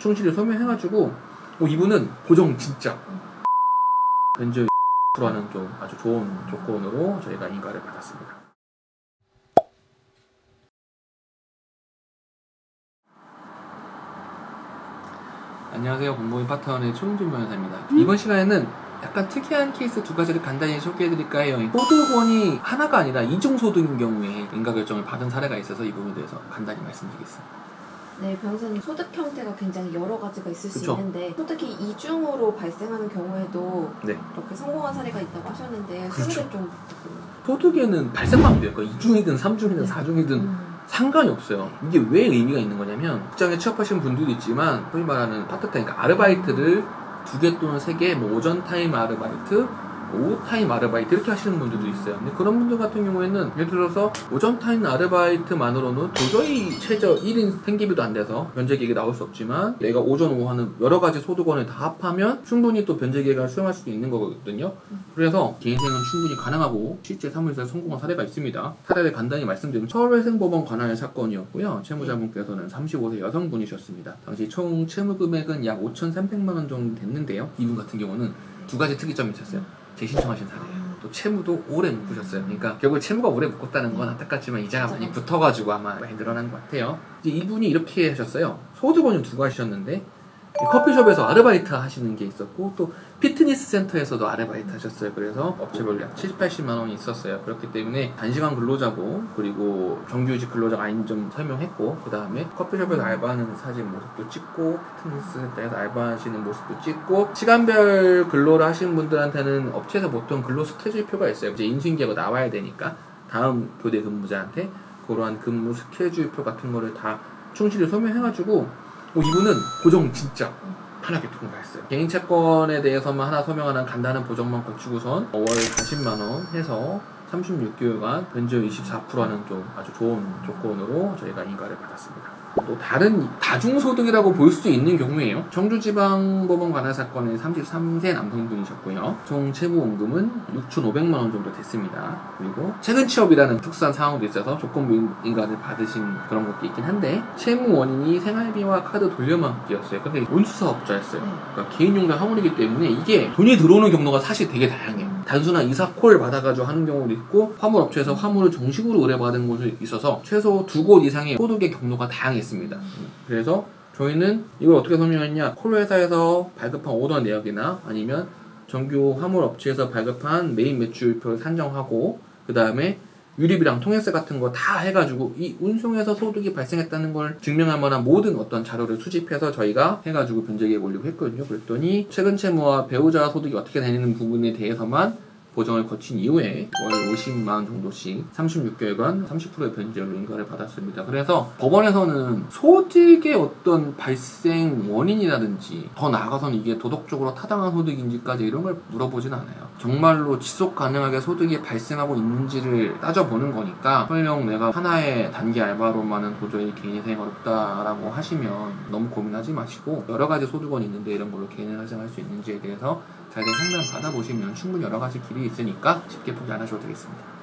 충실히 소명해가지고 어, 이분은 보정 진짜 벤저 라는 좀 아주 좋은 조건으로 저희가 인가를 받았습니다. 안녕하세요. 공무원 파트너의 최홍준 변호사입니다. 이번 시간에는 약간 특이한 케이스 두 가지를 간단히 소개해드릴까 해요. 소득원이 하나가 아니라 이중 소득인 경우에 인가 결정을 받은 사례가 있어서 이 부분에 대해서 간단히 말씀드리겠습니다. 네, 변호사님 소득 형태가 굉장히 여러 가지가 있을 그쵸. 수 있는데 소득이 이중으로 발생하는 경우에도 네. 이렇게 성공한 사례가 있다고 하셨는데 그렇죠. 소개 좀. 소득에는 발생만 돼요. 그러니까 2중이든 3중이든 네. 4중이든 음, 상관이 없어요. 이게 왜 의미가 있는 거냐면 직장에 취업하시는 분들도 있지만 소위 말하는 파트타임, 그러니까 아르바이트를 두 개 또는 세 개, 뭐 오전 타임 아르바이트, 오후 타임 아르바이트 이렇게 하시는 분들도 있어요. 근데 그런 분들 같은 경우에는 예를 들어서 오전 타임 아르바이트만으로는 도저히 최저 1인 생계비도 안 돼서 변제계획이 나올 수 없지만 내가 오전 오후 하는 여러 가지 소득원을 다 합하면 충분히 또 변제계획을 수행할 수도 있는 거거든요. 그래서 개인생은 충분히 가능하고 실제 사무에서 성공한 사례가 있습니다. 사례를 간단히 말씀드리면 서울회생법원 관할의 사건이었고요. 채무자분께서는 35세 여성분이셨습니다. 당시 총 채무 금액은 약 5,300만 원 정도 됐는데요. 이분 같은 경우는 두 가지 특이점이 있었어요. 재신청하신 사례예요. 또 채무도 오래 묶으셨어요. 그러니까 결국 채무가 오래 묶었다는 건 안타깝지만 이자가 많이 붙어가지고 아마 많이 늘어난 것 같아요. 이제 이분이 이렇게 하셨어요. 소득원은 두 가지셨는데 커피숍에서 아르바이트 하시는 게 있었고 또 피트니스 센터에서도 아르바이트 하셨어요. 그래서 업체별로 약 70, 80만 원이 있었어요. 그렇기 때문에 단시간 근로자고 그리고 정규직 근로자가 아닌 점 설명했고 그 다음에 커피숍에서 알바하는 사진 모습도 찍고 피트니스 센터에서 알바하시는 모습도 찍고 시간별 근로를 하시는 분들한테는 업체에서 보통 근로 스케줄표가 있어요. 이제 인수인계가 나와야 되니까 다음 교대 근무자한테 그러한 근무 스케줄표 같은 거를 다 충실히 소명해가지고 어, 이분은 보정 진짜 편하게 통과했어요. 개인 채권에 대해서만 하나 설명하는 간단한 보정만 거치고선 월 40만 원 해서 36개월간 변제 24%하는 좀 아주 좋은 조건으로 저희가 인가를 받았습니다. 또 다른 다중소득이라고 볼 수 있는 경우에요. 청주지방법원 관할 사건의 33세 남성분이셨고요. 총 채무원금은 6,500만 원 정도 됐습니다. 그리고 최근 취업이라는 특수한 상황도 있어서 조건부 인가를 받으신 그런 것도 있긴 한데 채무 원인이 생활비와 카드 돌려막기였어요. 근데 운수사업자였어요. 네. 그러니까 개인용도 화물이기 때문에 이게 돈이 들어오는 경로가 사실 되게 다양해요. 단순한 이사콜 받아가지고 하는 경우도 있고 화물업체에서 화물을 정식으로 의뢰받은 곳이 있어서 최소 두 곳 이상의 소득의 경로가 다양했습니다. 그래서 저희는 이걸 어떻게 설명했냐 콜 회사에서 발급한 오더 내역이나 아니면 정규 화물업체에서 발급한 메인 매출표를 산정하고 그 다음에 유립이랑 통해세 같은 거 다 해가지고 이 운송에서 소득이 발생했다는 걸 증명할 만한 모든 어떤 자료를 수집해서 저희가 해가지고 변제계획 올리고 했거든요. 그랬더니 최근 채무와 배우자 소득이 어떻게 되는 부분에 대해서만 보정을 거친 이후에 월 50만 원 정도씩 36개월간 30%의 변제로 인가를 받았습니다. 그래서 법원에서는 소득의 어떤 발생 원인이라든지 더 나아가서는 이게 도덕적으로 타당한 소득인지까지 이런 걸 물어보진 않아요. 정말로 지속 가능하게 소득이 발생하고 있는지를 따져보는 거니까 설령 내가 하나의 단기 알바로만은 도저히 개인이 생활 어렵다라고 하시면 너무 고민하지 마시고 여러 가지 소득원이 있는데 이런 걸로 개인을 활성할 수 있는지에 대해서 잘 상담 받아보시면 충분히 여러 가지 길이 있으니까 쉽게 포기 안 하셔도 되겠습니다.